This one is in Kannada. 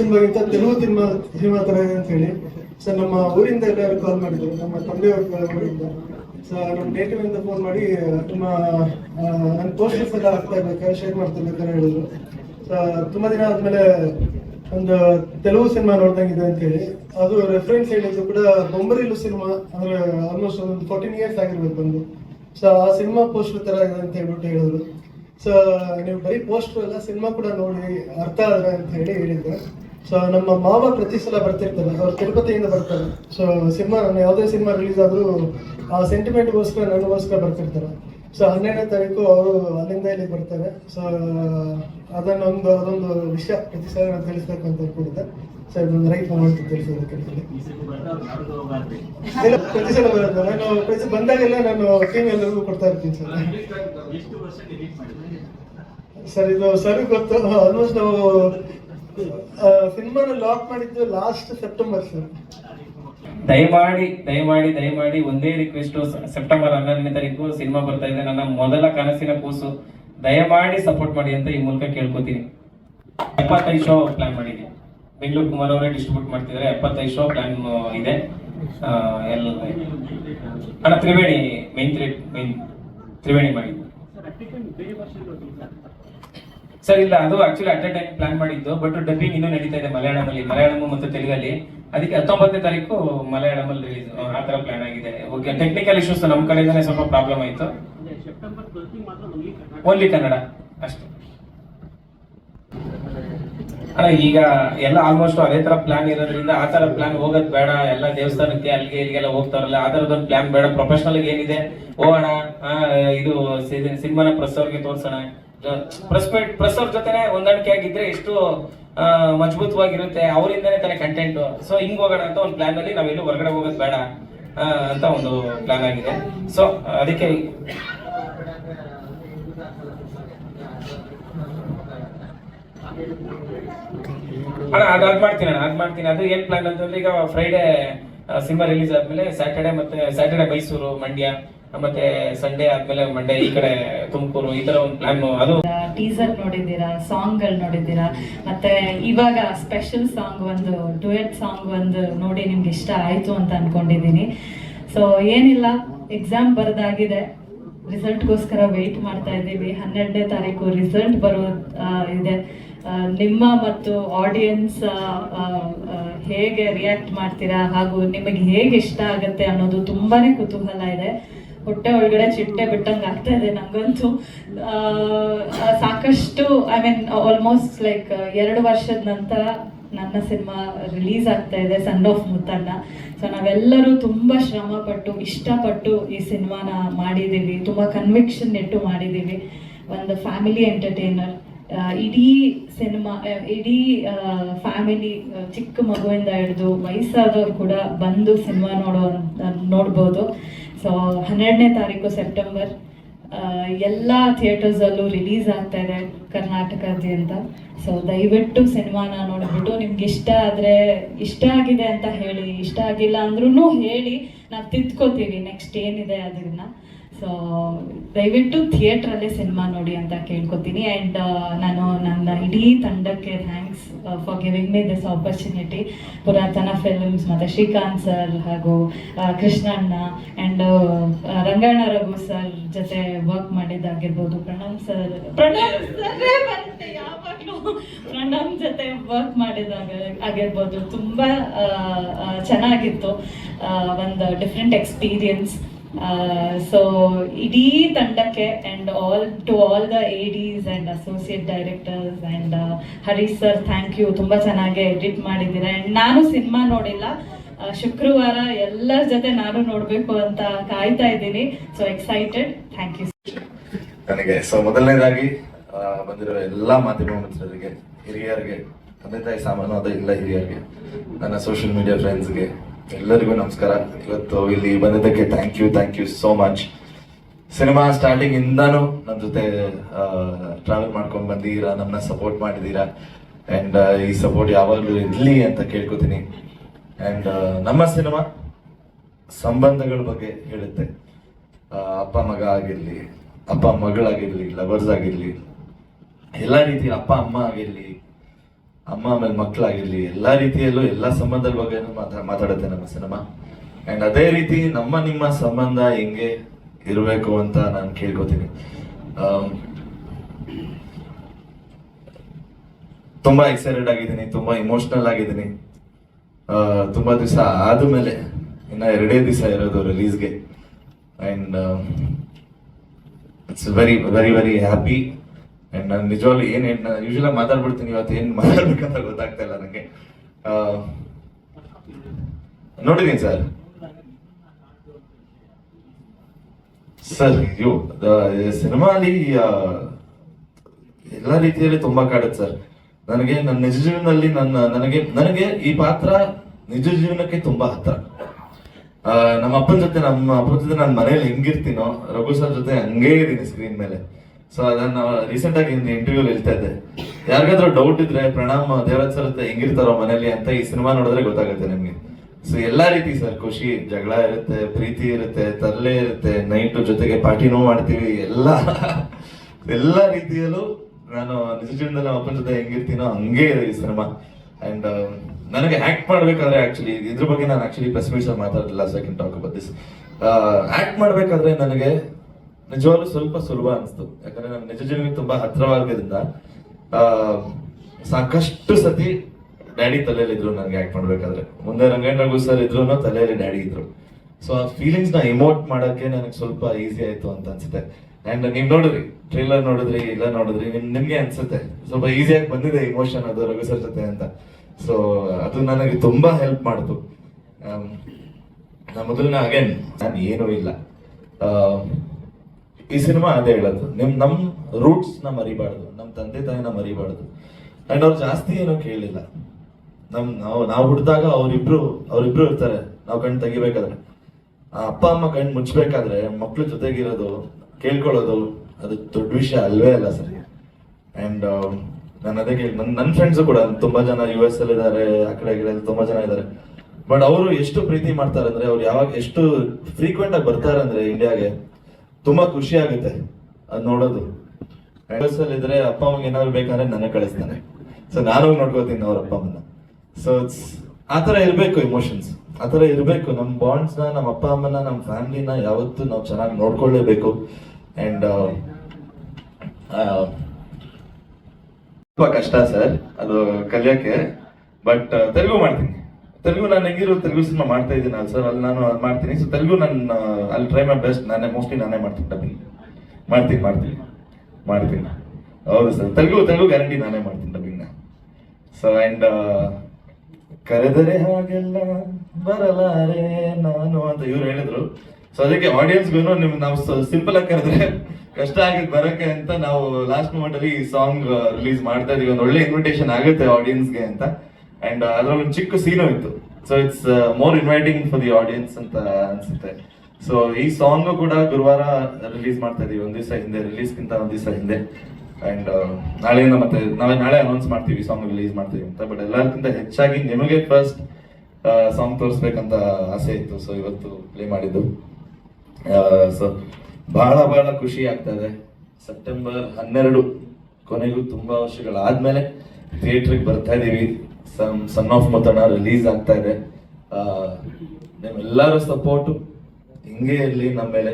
ಸಿನಿಮಾಗಿಂತ ತೆಲುಗು ಸಿನಿಮಾ ಸಿನಿಮಾ ತರ ಇದೆ ಅಂತ ಹೇಳಿ ಸರ್, ನಮ್ಮ ಊರಿಂದ ಎಲ್ಲರೂ ಕಾಲ್ ಮಾಡಿದ್ರು. ನಮ್ಮ ತಂದೆಯವರು ಮಾಡಿದ್ರು. ಸೊ ನಮ್ಮ ನೇಟಿವ್ ಇಂದ ಫೋನ್ ಮಾಡಿ, ತುಂಬ ನನ್ನ ಪೋಸ್ಟರ್ಸ್ ಎಲ್ಲ ಆಗ್ತಾ ಇರ್ಬೇಕಾ ಶೇರ್ ಮಾಡ್ತಾ ಅಂತ ಹೇಳಿದ್ರು. ಸೊ ತುಂಬಾ ದಿನ ಆದ್ಮೇಲೆ ಒಂದು ತೆಲುಗು ಸಿನಿಮಾ ನೋಡ್ದಂಗಿದೆ ಅಂತ ಹೇಳಿ ಅದು ರೆಫರೆನ್ಸ್ ಹೇಳಿದ್ದು ಕೂಡ ಬೊಂಬರಿಲು ಸಿನಿಮಾ ಅಂದ್ರೆ ಆಲ್ಮೋಸ್ಟ್ ಒಂದು ಫೋರ್ಟೀನ್ ಇಯರ್ಸ್ ಆಗಿರ್ಬೇಕು ಒಂದು ಸೊ ಆ ಸಿನಿಮಾ ಪೋಸ್ಟರ್ ತರ ಇದೆ ಅಂತ ಹೇಳ್ಬಿಟ್ಟು ಹೇಳಿದ್ರು. ಸೊ ನೀವು ಬರೀ ಪೋಸ್ಟರ್ ಅಲ್ಲ ಸಿನಿಮಾ ಕೂಡ ನೋಡಿ ಅರ್ಥ ಆದ್ರೆ ಅಂತ ಹೇಳಿ ಹೇಳಿದ್ದೆ. ಸೊ ನಮ್ಮ ಮಾವ ಪ್ರತಿ ಸಲ ಬರ್ತಿರ್ತಾರೆ ಅವ್ರು ತಿರುಪತಿಯಿಂದ ಬರ್ತಾರೆ. ಸೊ ಸಿನಿಮಾ ನಾನು ಯಾವುದೇ ಸಿನಿಮಾ ರಿಲೀಸ್ ಆದರೂ ಆ ಸೆಂಟಿಮೆಂಟ್ಗೋಸ್ಕರ ನನಗೋಸ್ಕರ ಬರ್ತಿರ್ತಾರೆ. ಸೊ ಹನ್ನೆರಡನೇ ತಾರೀಕು ಅವರು ಅಲ್ಲಿಂದ ಇಲ್ಲಿ ಬರ್ತಾರೆ. ಸೊ ಅದನ್ನೊಂದು ಅದೊಂದು ವಿಷಯ ಪ್ರತಿ ಸಲ ನಾನು ತಿಳಿಸ್ಬೇಕು ಅಂತ ಅನ್ಕೊಂಡಿದ್ದೆ. ಸೊ ಇದೊಂದು ರೈಟ್ ಮಾಡಿ ತಿಳಿಸೋದಕ್ಕೆ ಪ್ರತಿ ಸಲ ಬರುತ್ತೆ. ನಾನು ಪ್ರತಿ ಬಂದಾಗೆಲ್ಲ ನಾನು ಟೀಮ್ ಎಲ್ಲರಿಗೂ ಕೊಡ್ತಾ ಇರ್ತೀನಿ ಸರ್. ಸರ್ ಇದು ಸರ್ ಗೊತ್ತು. ಆಲ್ಮೋಸ್ಟ್ ನಾವು ಸಿನಿಮಾನ ಲಾಕ್ ಮಾಡಿದ್ದು ಲಾಸ್ಟ್ ಸೆಪ್ಟೆಂಬರ್ ಸರ್ ದಯಮಾಡಿ ದಯಮಾಡಿ ದಯಮಾಡಿ ಒಂದೇ ರಿಕ್ವೆಸ್ಟ್ ಸೆಪ್ಟೆಂಬರ್ ಹನ್ನೆರಡನೇ ತಾರೀಕು ಸಿನಿಮಾ ಬರ್ತಾ ಇದೆ. ನನ್ನ ಮೊದಲ ಕನಸಿನ ಕೂಸು. ದಯಮಾಡಿ ಸಪೋರ್ಟ್ ಮಾಡಿ ಅಂತ ಈ ಮೂಲಕ ಕೇಳ್ಕೊತೀನಿ. ಎಪ್ಪತ್ತೈದು ಶೋ ಪ್ಲಾನ್ ಮಾಡಿದೆ ಬೆಂಗಳೂರು ಕುಮಾರ್ ಅವರೇ ಡಿಸ್ಟ್ರಿಬ್ಯೂಟ್ ಮಾಡ್ತಿದ್ದಾರೆ. ಎಪ್ಪತ್ತೈದು ಶೋ ಪ್ಲಾನ್ ಇದೆ. ಎಲ್ಲ ಅಣ್ಣ, ತ್ರಿವೇಣಿ ಮೈನ್ ತ್ರಿ ಮೇನ್ ತ್ರಿವೇಣಿ ಮಾಡಿ ಸರ್ ಇಲ್ಲ ಅದು ಆಕ್ಚುಲಿ ಅಟ್ ಟೈಮ್ ಪ್ಲಾನ್ ಮಾಡಿದ್ದು ಬಟ್ ಡಬ್ಬಿಂಗ್ ಇನ್ನೂ ನಡೀತಾ ಇದೆ ಮಲಯಾಳಮಲ್ಲಿ. ಮಲಯಾಳಂ ಮತ್ತು ತೆಲುಗಲ್ಲಿ. ಅದಕ್ಕೆ ಹತ್ತೊಂಬತ್ತನೇ ತಾರೀಕು ಮಲಯಾಳಮಲ್ಲಿ ರಿಲೀಸ್ ಆ ತರ ಪ್ಲಾನ್ ಆಗಿದೆ. ಓಕೆ ಟೆಕ್ನಿಕಲ್ ಇಶ್ಯೂಸ್ ನಮ್ಮ ಕಡೆಯಿಂದನೇ ಸ್ವಲ್ಪ ಪ್ರಾಬ್ಲಮ್ ಆಯ್ತು. ಓನ್ಲಿ ಕನ್ನಡ. ಅಷ್ಟೇ. ಅಣ್ಣ ಈಗ ಎಲ್ಲ ಆಲ್ಮೋಸ್ಟ್ ಅದೇ ತರ ಪ್ಲಾನ್ ಇರೋದ್ರಿಂದ ಆ ತರ ಪ್ಲಾನ್ ಹೋಗೋದ್ ಬೇಡ. ಎಲ್ಲ ದೇವಸ್ಥಾನಕ್ಕೆ ಅಲ್ಲಿಗೆ ಇಲ್ಲಿಗೆಲ್ಲ ಹೋಗ್ತಾರಲ್ಲ ಆ ತರದೊಂದು ಪ್ಲಾನ್ ಬೇಡ. ಪ್ರೊಫೆಷನಲ್ ಏನಿದೆ? ಹೋಗೋಣ ಇದು ಸಿನಿಮಾನ ಪ್ರೆಸ್ ಅವ್ರಿಗೆ ತೋರ್ಸೋಣ. ಪ್ರೆಸ್ ಪ್ರೆಸ್ ಅವ್ರ ಜೊತೆನೆ ಹೊಂದಾಣಿಕೆ ಆಗಿದ್ರೆ ಎಷ್ಟು ಮಜಬೂತವಾಗಿರುತ್ತೆ, ಅವರಿಂದನೇ ತಾನೇ ಕಂಟೆಂಟ್ ಸೊ ಹಿಂಗ್ ಹೋಗೋಣ ಅಂತ ಒಂದು ಪ್ಲಾನ್ ಅಲ್ಲಿ ನಾವೆಲ್ಲೂ ಹೊರಗಡೆ ಹೋಗೋದು ಬೇಡ ಅಂತ ಒಂದು ಪ್ಲಾನ್ ಆಗಿದೆ. ಸೊ ಅದಕ್ಕೆ ಅಣ್ಣ, ಅದ್ ಮಾಡ್ತೀನಿ ಅಣ್ಣ ಅದ್ ಮಾಡ್ತೀನಿ. ಅದು ಏನ್ ಪ್ಲಾನ್ ಅಂತಂದ್ರೆ ಈಗ ಫ್ರೈಡೆ ಸಿನಿಮಾ ರಿಲೀಸ್ ಆದ್ಮೇಲೆ ಸ್ಯಾಟರ್ಡೆ ಮತ್ತೆ ಸ್ಯಾಟರ್ಡೆ ಮೈಸೂರು ಮಂಡ್ಯ. ಮತ್ತೆ ಸಂಡೇ ಆದ್ಮೇಲೆ ಮಂಡೇ ಈ ಕಡೆ ತುಮಕೂರು ಈ ತರ ಒಂದು ಪ್ಲಾನ್ ಅದು. ಟೀಸರ್ ನೋಡಿದ್ದೀರಾ ಸಾಂಗ್ಗಳು ನೋಡಿದ್ದೀರಾ? ಮತ್ತೆ ಇವಾಗ ಸ್ಪೆಷಲ್ ಸಾಂಗ್ ಒಂದು ಡುಯೆಟ್ ಸಾಂಗ್ ಒಂದು ನೋಡಿ ನಿಮ್ಗೆ ಇಷ್ಟ ಆಯ್ತು ಅಂತ ಅನ್ಕೊಂಡಿದ್ದೀನಿ. ಸೊ ಏನಿಲ್ಲ ಎಕ್ಸಾಮ್ ಬರೆದಾಗಿದೆ. ರಿಸಲ್ಟ್ಗೋಸ್ಕರ ವೆಯ್ಟ್ ಮಾಡ್ತಾ ಇದ್ದೀವಿ. ಹನ್ನೆರಡನೇ ತಾರೀಕು ರಿಸಲ್ಟ್ ಬರೋ ಇದೆ. ನಿಮ್ಮ ಮತ್ತು ಆಡಿಯನ್ಸ್ ಹೇಗೆ ರಿಯಾಕ್ಟ್ ಮಾಡ್ತೀರಾ ಹಾಗೂ ನಿಮಗೆ ಹೇಗೆ ಇಷ್ಟ ಆಗುತ್ತೆ ಅನ್ನೋದು ತುಂಬಾನೇ ಕುತೂಹಲ ಇದೆ. ಹೊಟ್ಟೆ ಒಳಗಡೆ ಚಿಟ್ಟೆ ಬಿಟ್ಟಂಗೆ ಆಗ್ತಾ ಇದೆ ನಂಗಂತೂ. ಆ, ಆ, ಸಾಕಷ್ಟು ಐ ಮೀನ್ ಆಲ್ಮೋಸ್ಟ್ ಲೈಕ್ ಎರಡು ವರ್ಷದ ನಂತರ ನನ್ನ ಸಿನಿಮಾ ರಿಲೀಸ್ ಆಗ್ತಾ ಇದೆ ಸನ್ ಆಫ್ ಮುತ್ತಣ್ಣ ಸೊ ನಾವೆಲ್ಲರೂ ತುಂಬ ಶ್ರಮ ಪಟ್ಟು ಇಷ್ಟಪಟ್ಟು ಈ ಸಿನಿಮಾನ ಮಾಡಿದ್ದೀವಿ. ತುಂಬ ಕನ್ವಿಕ್ಷನ್ ಇಟ್ಟು ಮಾಡಿದ್ದೀವಿ. ಒಂದು ಫ್ಯಾಮಿಲಿ ಎಂಟರ್ಟೈನರ್ ಇಡೀ ಸಿನಿಮಾ ಇಡೀ ಫ್ಯಾಮಿಲಿ ಚಿಕ್ಕ ಮಗುವಿಂದ ಹಿಡಿದು ವಯಸ್ಸಾದವ್ರು ಕೂಡ ಬಂದು ಸಿನಿಮಾ ನೋಡೋ ನೋಡ್ಬೋದು. ಸೊ ಹನ್ನೆರಡನೇ ತಾರೀಕು ಸೆಪ್ಟೆಂಬರ್ ಎಲ್ಲ ಥಿಯೇಟರ್ಸಲ್ಲೂ ರಿಲೀಸ್ ಆಗ್ತಾ ಇದೆ ಕರ್ನಾಟಕದಾದ್ಯಂತ ಸೊ ದಯವಿಟ್ಟು ಸಿನಿಮಾನ ನೋಡಿಬಿಟ್ಟು ನಿಮ್ಗೆ ಇಷ್ಟ ಆದರೆ ಇಷ್ಟ ಆಗಿದೆ ಅಂತ ಹೇಳಿ, ಇಷ್ಟ ಆಗಿಲ್ಲ ಅಂದ್ರೂ ಹೇಳಿ ನಾವು ತಿದ್ಕೋತೀವಿ ನೆಕ್ಸ್ಟ್ ಏನಿದೆ ಅದನ್ನ ಸೊ ದಯವಿಟ್ಟು ಥಿಯೇಟ್ರಲ್ಲೇ ಸಿನಿಮಾ ನೋಡಿ ಅಂತ ಕೇಳ್ಕೊತೀನಿ. ಆ್ಯಂಡ್ ನಾನು ನನ್ನ ಇಡೀ ತಂಡಕ್ಕೆ thanks for giving me this opportunity Puratana films ಮತ್ತು ಶ್ರೀಕಾಂತ್ ಸರ್ ಹಾಗೂ ಆ, ಕೃಷ್ಣಣ್ಣ ಆ್ಯಂಡ್ ರಂಗಣ್ಣ ರಘು ಸರ್ ಜೊತೆ ವರ್ಕ್ ಮಾಡಿದ್ದಾಗಿರ್ಬೋದು. ಪ್ರಣಮ್ ಸರ್ ಪ್ರಣಮ್ ಪ್ರಣಮ್ ಜೊತೆ ವರ್ಕ್ ಮಾಡಿದಾಗ ಆಗಿರ್ಬೋದು. ತುಂಬ ಚೆನ್ನಾಗಿತ್ತು ಒಂದು ಡಿಫ್ರೆಂಟ್ ಎಕ್ಸ್ಪೀರಿಯನ್ಸ್ ಸೊ ಇಡೀ ತಂಡಕ್ಕೆ and all to all the A D's and associate directors and Harish sir thank you ತುಂಬ ಚೆನ್ನಾಗಿ ಎಡಿಟ್ ಮಾಡಿದ್ದೀರಾ. ಆ್ಯಂಡ್ ನಾನು ಸಿನಿಮಾ ನೋಡಿಲ್ಲ. ಶುಕ್ರವಾರ ಎಲ್ಲರ ಜೊತೆ ನಾನು ನೋಡಬೇಕು ಅಂತ ಕಾಯ್ತಾ ಇದ್ದೀನಿ. ಸೊ ಎಕ್ಸೈಟೆಡ್ ಥ್ಯಾಂಕ್ ಯು ನನಗೆ ಸೊ ಮೊದಲನೇದಾಗಿ ಬಂದಿರೋ ಎಲ್ಲಾ ಮಾಧ್ಯಮ ಮಿತ್ರರಿಗೆ, ಹಿರಿಯರಿಗೆ, ತಂದೆ ತಾಯಿ ಸಾಮಾನು ಅದು ಇಲ್ಲ ಹಿರಿಯರಿಗೆ, ನನ್ನ ಸೋಷಿಯಲ್ ಮೀಡಿಯಾ ಫ್ರೆಂಡ್ಸ್ಗೆ ಎಲ್ಲರಿಗೂ ನಮಸ್ಕಾರ. ಇವತ್ತು ಇಲ್ಲಿ ಬಂದಿದ್ದಕ್ಕೆ thank you thank you so much cinema starting ಇಂದಾನು ನನ್ನ ಜೊತೆ ಟ್ರಾವೆಲ್ ಮಾಡ್ಕೊಂಡು ಬಂದಿದ್ದೀರಾ ನಮ್ಮನ್ನ ಸಪೋರ್ಟ್ ಮಾಡಿದ್ದೀರಾ? ಅಂಡ್ ಈ ಸಪೋರ್ಟ್ ಯಾವಾಗಲೂ ಇರಲಿ ಅಂತ ಕೇಳ್ಕೊತೀನಿ. ಅಂಡ್ ನಮ್ಮ ಸಿನಿಮಾ ಸಂಬಂಧಗಳ ಬಗ್ಗೆ ಹೇಳುತ್ತೆ. ಅಪ್ಪ ಮಗ ಆಗಿರಲಿ, ಅಪ್ಪ ಮಗಳಾಗಿರಲಿ ಲವರ್ಸ್ ಆಗಿರಲಿ, ಎಲ್ಲ ರೀತಿಯ ಅಪ್ಪ, ಅಮ್ಮ ಆಗಿರ್ಲಿ ಅಮ್ಮ ಆಮೇಲೆ ಮಕ್ಕಳಾಗಿರ್ಲಿ ಎಲ್ಲಾ ರೀತಿಯಲ್ಲೂ ಎಲ್ಲಾ ಸಂಬಂಧದ ಬಗ್ಗೆ ಮಾತಾ ಮಾತಾಡುತ್ತೆ ನಮ್ಮ ಸಿನಿಮಾ ಅಂಡ್ ಅದೇ ರೀತಿ ನಮ್ಮ ನಿಮ್ಮ ಸಂಬಂಧ ಹೆಂಗೆ ಇರಬೇಕು ಅಂತ ನಾನು ಕೇಳ್ಕೊತೀನಿ. ತುಂಬ ಎಕ್ಸೈಟೆಡ್ ಆಗಿದ್ದೀನಿ, ತುಂಬಾ ಇಮೋಷ್ನಲ್ ಆಗಿದ್ದೀನಿ. ತುಂಬ ದಿವಸ ಆದಮೇಲೆ ಇನ್ನ ಎರಡೇ ದಿವಸ ಇರೋದು ರಿಲೀಸ್ಗೆ and it's very very very happy and ನಾನು ನಿಜವಾಗ್ಲೂ ಏನ್ ಯೂಶಲಾಗಿ ಮಾತಾಡ್ಬಿಡ್ತೀನಿ ಇವತ್ತು ಏನು ಮಾತಾಡ್ಬೇಕಂತ ಗೊತ್ತಾಗ್ತಾ ಇಲ್ಲ ನನಗೆ. ನೋಡಿದೀನಿ ಸರ್. ಸರ್ ಯು ಸಿನಿಮಾ ಅಲ್ಲಿ ಆ, ಎಲ್ಲ ರೀತಿಯಲ್ಲಿ ತುಂಬಾ ಕಾಡುತ್ತೆ ಸರ್. ನನಗೆ ನನ್ನ ನಿಜ ಜೀವನದಲ್ಲಿ ನನ್ನ ನನಗೆ ನನಗೆ ಈ ಪಾತ್ರ ನಿಜ ಜೀವನಕ್ಕೆ ತುಂಬಾ ಹತ್ತಿರ ನಮ್ಮ ಅಪ್ಪನ ಜೊತೆ ನಮ್ಮ ಅಪ್ಪನ ಜೊತೆ ನನ್ನ ಮನೇಲಿ ಹೆಂಗಿರ್ತೀನೋ ರಘು ಸರ್ ಜೊತೆ ಹಂಗೇ ಇದ್ದೀನಿ ಸ್ಕ್ರೀನ್ ಮೇಲೆ. ಸೊ ಅದನ್ನ ರೀಸೆಂಟ್ ಆಗಿ ಇಂಟರ್ವ್ಯೂ ಹೇಳ್ತಾ ಇದ್ದೆ. ಯಾರಿಗಾದ್ರೂ ಡೌಟ್ ಇದ್ರೆ ಪ್ರಣಾಮ್, ದೇವರಾಜ್ ಸರ್ ಹೆಂಗಿರ್ತಾರೋ ಮನೇಲಿ ಅಂತ ಈ ಸಿನಿಮಾ ನೋಡಿದ್ರೆ ಗೊತ್ತಾಗುತ್ತೆ ನಿಮ್ಗೆ. ಸೊ ಎಲ್ಲಾ ರೀತಿ ಸರ್ ಖುಷಿ, ಜಗಳ ಇರುತ್ತೆ, ಪ್ರೀತಿ ಇರುತ್ತೆ ತರಲೆ ಇರುತ್ತೆ ನೈಟ್ ಜೊತೆಗೆ ಪಾರ್ಟಿನೂ ಮಾಡ್ತೀವಿ, ಎಲ್ಲ. ಎಲ್ಲ ರೀತಿಯಲ್ಲೂ ನಾನು ನಿಜ ಜೀವನದಲ್ಲಿ ಅಪ್ಪನ ಜೊತೆ ಹೆಂಗಿರ್ತೀನೋ ಹಂಗೆ ಇದೆ ಈ ಸಿನಿಮಾ ಅಂಡ್ ನನಗೆ ಆಕ್ಟ್ ಮಾಡ್ಬೇಕಾದ್ರೆ ಆಕ್ಚುಲಿ ಇದ್ರ ಬಗ್ಗೆ ನಾನು ಆಕ್ಚುಲಿ ಪ್ರೆಸ್ ಮೀಟ್ಸ್ ಮಾತಾಡಲಿಲ್ಲ second talk about this act ಮಾಡ್ಬೇಕಾದ್ರೆ ನನಗೆ ನಿಜವಾಗ್ಲೂ ಸ್ವಲ್ಪ ಸುಲಭ ಅನಿಸ್ತು. ಯಾಕಂದ್ರೆ ನಾನು ನಿಜ ಜೀವನಕ್ಕೆ ತುಂಬಾ ಆ, ಸಾಕಷ್ಟು ಸತಿ ಡ್ಯಾಡಿ ತಲೆಯಲ್ಲಿ ಇದ್ರು ನನಗೆ ಆಕ್ಟ್ ಮಾಡ್ಬೇಕಾದ್ರೆ. ಮುಂದೆ ರಂಗಣ್ಣ ಸರ್ ಇದ್ರು ತಲೆಯಲ್ಲಿ ಡ್ಯಾಡಿ ಇದ್ರು. ಸೊ ಆ ಫೀಲಿಂಗ್ಸ್ನ ಇಮೋಟ್ ಮಾಡೋಕ್ಕೆ ನನಗೆ ಸ್ವಲ್ಪ ಈಸಿ ಆಯ್ತು ಅಂತ ಅನ್ಸುತ್ತೆ. ಅಂಡ್ ನೀವು ನೋಡಿದ್ರಿ ಟ್ರೇಲರ್ ನೋಡಿದ್ರಿ ಇಲ್ಲ ನೋಡಿದ್ರಿ ನಿಮ್ ನಿಮ್ಗೆ ಅನ್ಸುತ್ತೆ. ಸ್ವಲ್ಪ ಈಸಿಯಾಗಿ ಬಂದಿದೆ ಇಮೋಷನ್ ಅದು ರಘು ಸರ್ ಜೊತೆ ಅಂತ. ಸೊ ಅದು ನನಗೆ ತುಂಬಾ ಹೆಲ್ಪ್ ಮಾಡ್ತು. ನಾ ಮೊದಲನೇ ಅಗೇನ್ ನಾನು ಏನೂ ಇಲ್ಲ. ಈ ಸಿನಿಮಾ ಅದೇ ಹೇಳೋದು. ನಿಮ್, ನಮ್ ರೂಟ್ಸ್ನ ಮರಿಬಾರ್ದು. ನಮ್ಮ ತಂದೆ ತಾಯಿನ ಮರಿಬಾರ್ದು. ಅಂಡ್ ಅವ್ರು ಜಾಸ್ತಿ ಏನೋ ಕೇಳಿಲ್ಲ. ನಮ್, ನಾವು ನಾವು ಹುಟ್ಟಿದಾಗ ಅವ್ರಿಬ್ರು ಅವ್ರಿಬ್ರು ಇರ್ತಾರೆ. ನಾವು ಕಣ್ಣು ತೆಗಿಬೇಕಾದ್ರೆ. ಆ ಅಪ್ಪ, ಅಮ್ಮ ಕಣ್ಣು ಮುಚ್ಚಬೇಕಾದ್ರೆ ಮಕ್ಳು ಜೊತೆಗಿರೋದು, ಕೇಳ್ಕೊಳ್ಳೋದು, ಅದು ದೊಡ್ಡ ವಿಷಯ ಅಲ್ವೇ ಅಲ್ಲ ಸರಿ. ಅಂಡ್ ನಾನು ಅದೇ ನನ್ನ ನನ್ನ ಫ್ರೆಂಡ್ಸ್ ಕೂಡ ತುಂಬಾ ಜನ ಯು ಎಸ್ ಅಲ್ಲಿ ಇದ್ದಾರೆ ಆ ಕಡೆ ಕಡೆ ತುಂಬಾ ಜನ ಇದ್ದಾರೆ ಬಟ್ ಅವರು ಎಷ್ಟು ಪ್ರೀತಿ ಮಾಡ್ತಾರೆ ಅಂದ್ರೆ, ಅವ್ರು ಯಾವಾಗ, ಎಷ್ಟು ಫ್ರೀಕ್ವೆಂಟ್ ಆಗಿ ಬರ್ತಾರೆ ಅಂದ್ರೆ ಇಂಡಿಯಾಗೆ ತುಂಬಾ ಖುಷಿ ಆಗುತ್ತೆ ಅದ್ ನೋಡೋದು. ಅಲ್ಲಿ ಇದ್ರೆ ಅಪ್ಪ ಅಮ್ಮಗೆ ಏನಾದ್ರು ಬೇಕಾದ್ರೆ ನನಗೆ ಕಳಿಸ್ತಾನೆ. ಸೊ ನಾನು ನೋಡ್ಕೋತೀನಿ ಅವ್ರ ಅಪ್ಪ ಅಮ್ಮನ ಸೊ ಆತರ ಇರಬೇಕು ಇಮೋಷನ್ಸ್ ಆ ಥರ ಇರಬೇಕು ನಮ್ಮ ಬಾಂಡ್ಸ್ನ ನಮ್ಮ ಅಪ್ಪ ಅಮ್ಮನ ನಮ್ಮ ಫ್ಯಾಮಿಲಿನ ಯಾವತ್ತೂ ನಾವು ಚೆನ್ನಾಗಿ ನೋಡ್ಕೊಳ್ಳೇಬೇಕು ಅಂಡ್ ತುಂಬಾ ಕಷ್ಟ ಸರ್ ಅದು ಕಲಿಯೋಕ್ಕೆ. ಬಟ್ ತೆಲುಗು ಮಾಡ್ತೀನಿ. ತೆಲುಗು ನಾನು ಹೆಂಗಿರೋ ತೆಲುಗು ಸಿನಿಮಾ ಮಾಡ್ತಾ ಇದ್ದೀನಿ ಸರ್. ಅಲ್ಲಿ ನಾನು ಮಾಡ್ತೀನಿ. ಸೊ ತೆಲುಗು ನಾನು ಅಲ್ಲಿ ಟ್ರೈ ಮೈ ಬೆಸ್ಟ್ ನಾನೇ ಮೋಸ್ಟ್ಲಿ ನಾನೇ ಮಾಡ್ತೀನಿ ಡಬ್ಬಿಂಗ್ ಮಾಡ್ತೀನಿ ಮಾಡ್ತೀನಿ ಮಾಡ್ತೀನಿ. ಹೌದು ಸರ್. ತೆಲುಗು ತೆಲುಗು ಗ್ಯಾರಂಟಿ ನಾನೇ ಮಾಡ್ತೀನಿ ಡಬ್ಬಿಂಗ್ನ ಸೊ ಆ್ಯಂಡ್ ಕರೆದರೆ ಹಾಗೆಲ್ಲ ಬರಲಾರೆ ನಾನು ಅಂತ ಇವ್ರು ಹೇಳಿದ್ರು. ಸೊ ಅದಕ್ಕೆ ಆಡಿಯನ್ಸ್ಗೂ ನಿಮ್ಗೆ ನಾವು ಸಿಂಪಲ್ ಆಗಿ ಕರೆದ್ರೆ ಕಷ್ಟ ಆಗಿ ಬರಕ್ಕೆ ಅಂತ ನಾವು ಲಾಸ್ಟ್ ಮೂಮೆಂಟ್ ಅಲ್ಲಿ ಈ ಸಾಂಗ್ ರಿಲೀಸ್ ಮಾಡ್ತಾ ಇದೀವಿ. ಒಂದು ಒಳ್ಳೆ ಇನ್ವಿಟೇಷನ್ ಆಗುತ್ತೆ ಆಡಿಯನ್ಸ್ಗೆ ಅಂತ. ಅಂಡ್ ಅದ್ರಲ್ಲಿ ಒಂದು ಚಿಕ್ಕ ಸೀನು ಇತ್ತು. So it's more inviting for the audience ಅಂತ ಅನ್ಸುತ್ತೆ. ಸೊ ಈ ಸಾಂಗ್ ಕೂಡ ಗುರುವಾರ ರಿಲೀಸ್ ಮಾಡ್ತಾ ಇದೀವಿ. ಒಂದ್ ದಿವಸ ಹಿಂದೆ ರಿಲೀಸ್ಗಿಂತ ಒಂದ್ ದಿವಸ ಹಿಂದೆ. ಅಂಡ್ ನಾಳೆಯಿಂದ ಮತ್ತೆ ನಾವೇ ನಾಳೆ ಅನೌನ್ಸ್ ಮಾಡ್ತೀವಿ ಸಾಂಗ್ ರಿಲೀಸ್ ಮಾಡ್ತೀವಿ ಅಂತ. ಬಟ್ ಎಲ್ಲರಿಗಿಂತ ಹೆಚ್ಚಾಗಿ ನಿಮಗೆ ಫಸ್ಟ್ ಸಾಂಗ್ ತೋರಿಸ್ಬೇಕಂತ ಆಸೆ ಇತ್ತು. ಸೊ ಇವತ್ತು ಪ್ಲೇ ಮಾಡಿದ್ದು. ಸೊ ಬಹಳ ಬಹಳ ಖುಷಿ ಆಗ್ತಾ ಇದೆ. ಸೆಪ್ಟೆಂಬರ್ ಹನ್ನೆರಡು ಕೊನೆಗೂ ತುಂಬಾ ವರ್ಷಗಳಾದ್ಮೇಲೆ ಥಿಯೇಟ್ರಿಗೆ ಬರ್ತಾ ಇದೀವಿ. ಸನ್ ಆಫ್ ಮುತ್ತಣ್ಣ ರಿಲೀಸ್ ಆಗ್ತಾ ಇದೆ. ನಿಮ್ಮೆಲ್ಲರ ಸಪೋರ್ಟು ಹಿಂಗೆ ಇರಲಿ ನಮ್ಮ ಮೇಲೆ.